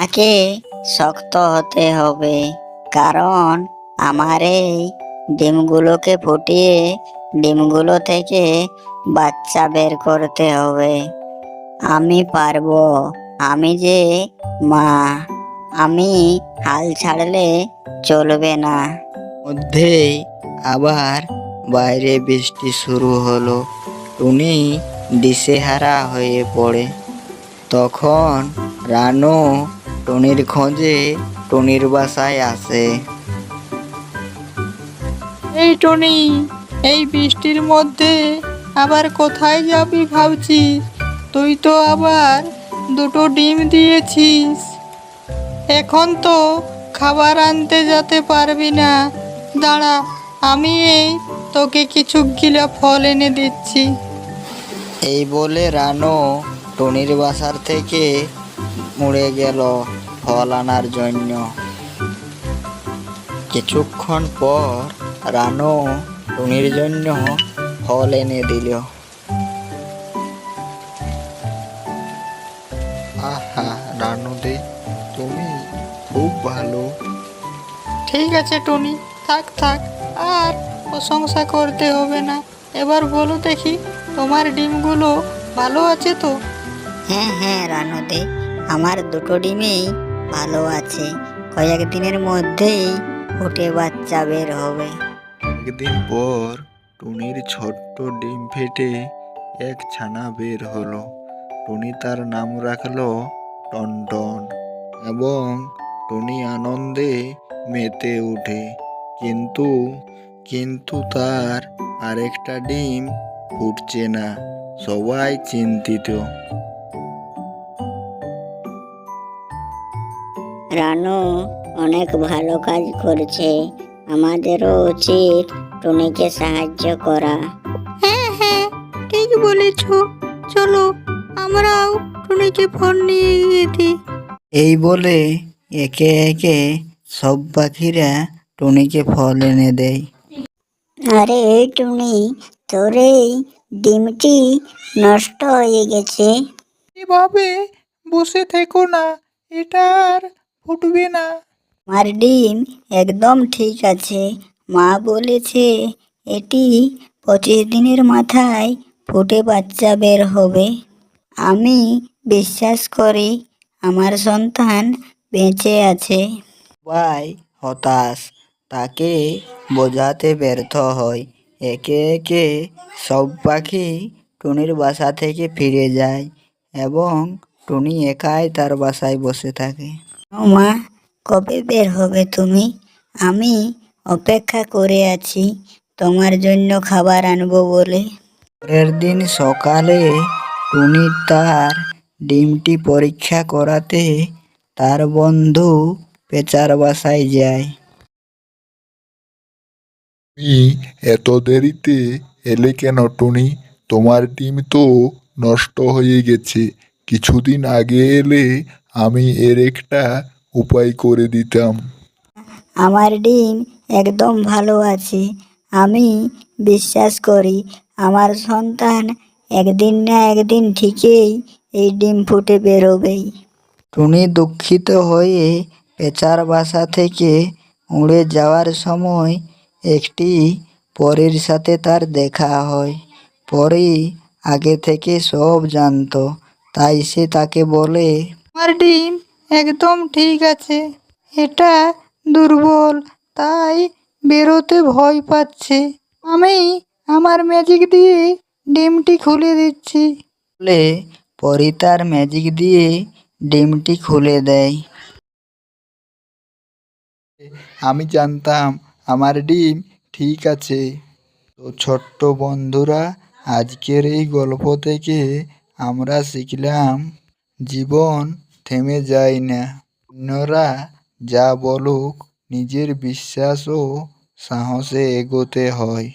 আমাকে শক্ত হতে হবে, কারণ আমার এই ডিমগুলোকে ফুটিয়ে ডিমগুলো থেকে বাচ্চা বের করতে হবে। আমি পারব। আমি যে মা, আমি হাল ছাড়লে চলবে না। মধ্যেই আবার বাইরে বৃষ্টি শুরু হলো। টুনি দিশেহারা হয়ে পড়ে। তখন রানু টুনির খোঁজে টুনির বাসায় আসে। এই টনি এই বৃষ্টির মধ্যে আবার কোথায় যাবি ভাবছিস? তুই তো আবার দুটো ডিম দিয়েছিস। এখন তো খাবার আনতে যেতে পারবি না। দাঁড়া আমি এই তোকে কিছু গিলা ফল এনে দিচ্ছি। এই বলে রানো টুনির বাসার থেকে মুড়ে গেল। ফল আনার জন্য। কিছুক্ষণ পর রানু টুনির জন্য ফল এনে দিল। আহা রানু দে তুমি খুব ভালো। ঠিক আছে টনি থাক থাক আর প্রশংসা করতে হবে না। এবার বলো দেখি তোমার ডিমগুলো ভালো আছে তো? হ্যাঁ হ্যাঁ রানুদে আমার দুটো ডিমেই ভালো আছে। কয়েকদিনের মধ্যেই ফুটে বাচ্চা বের হবে। একদিন পর টুনির ছোট্ট ডিম ফেটে এক ছানা বের হলো। টুনি তার নাম রাখল টনটন এবং টুনি আনন্দে মেতে ওঠে কিন্তু কিন্তু তার আরেকটা ডিম ফুটছে না। সবাই চিন্তিত। রানু অনেক ভালো কাজ করছে। আমাদেরও উচিত টুনিকে সাহায্য করা। হ্যাঁ হ্যাঁ ঠিক বলেছ। চলো আমরাও টুনিকে ফোন নিয়ে গিয়ে দিই। এই বলে একে একে সব পাখিরা টুনিকে ফল এনে দেয়। আরে এই টুনি তোর এই ডিমটি নষ্ট হয়ে গেছে। এভাবে বসে থেকো না এটা আর ফুটবে না। আমার ডিম একদম ঠিক আছে। মা বলেছে এটি পঁচিশ দিনের মাথায় ফুটে বাচ্চা বের হবে। আমি বিশ্বাস করি আমার সন্তান বেঁচে আছে। সবাই হতাশ তাকে বোঝাতে ব্যর্থ হয়। একে একে সব পাখি টুনির বাসা থেকে ফিরে যায় এবং টুনি একাই তার বাসায় বসে থাকে। মা কবে বের হবে তুমি? আমি অপেক্ষা করে আছি তোমার জন্য খাবার আনব বলে। পরের দিন সকালে টুনি তার ডিমটি পরীক্ষা করাতে তার বন্ধু পেচার বাসায় যায়। তুমি এত দেরিতে এলে কেন টুনি? তোমার ডিম তো নষ্ট হয়ে গেছে। কিছুদিন আগে এলে আমি এর একটা উপায় করে দিতাম। আমার ডিম একদম ভালো আছে। আমি বিশ্বাস করি আমার সন্তান একদিন না একদিন ঠিকই এই ডিম ফুটে বেরোবেই টুনি দুঃখিত হয়ে পেঁচার বাসা থেকে উড়ে যাওয়ার সময় একটি পরীর সাথে তার দেখা হয়। পরী আগে থেকে সব জানতো তাই সে তাকে বলে আমার ডিম একদম ঠিক আছে। এটা দুর্বল তাই বেরোতে ভয় পাচ্ছে। আমি আমার ম্যাজিক দিয়ে ডিমটি খুলে দিচ্ছি। বলে পরী তার ম্যাজিক দিয়ে ডিমটি খুলে দেয়। আমি জানতাম আমার ডিম ঠিক আছে। তো ছোট্ট বন্ধুরা আজকের এই গল্প থেকে আমরা শিখলাম জীবন থেমে যায় না। অন্যরা যা বলুক নিজের বিশ্বাস ও সাহসে এগোতে হয়।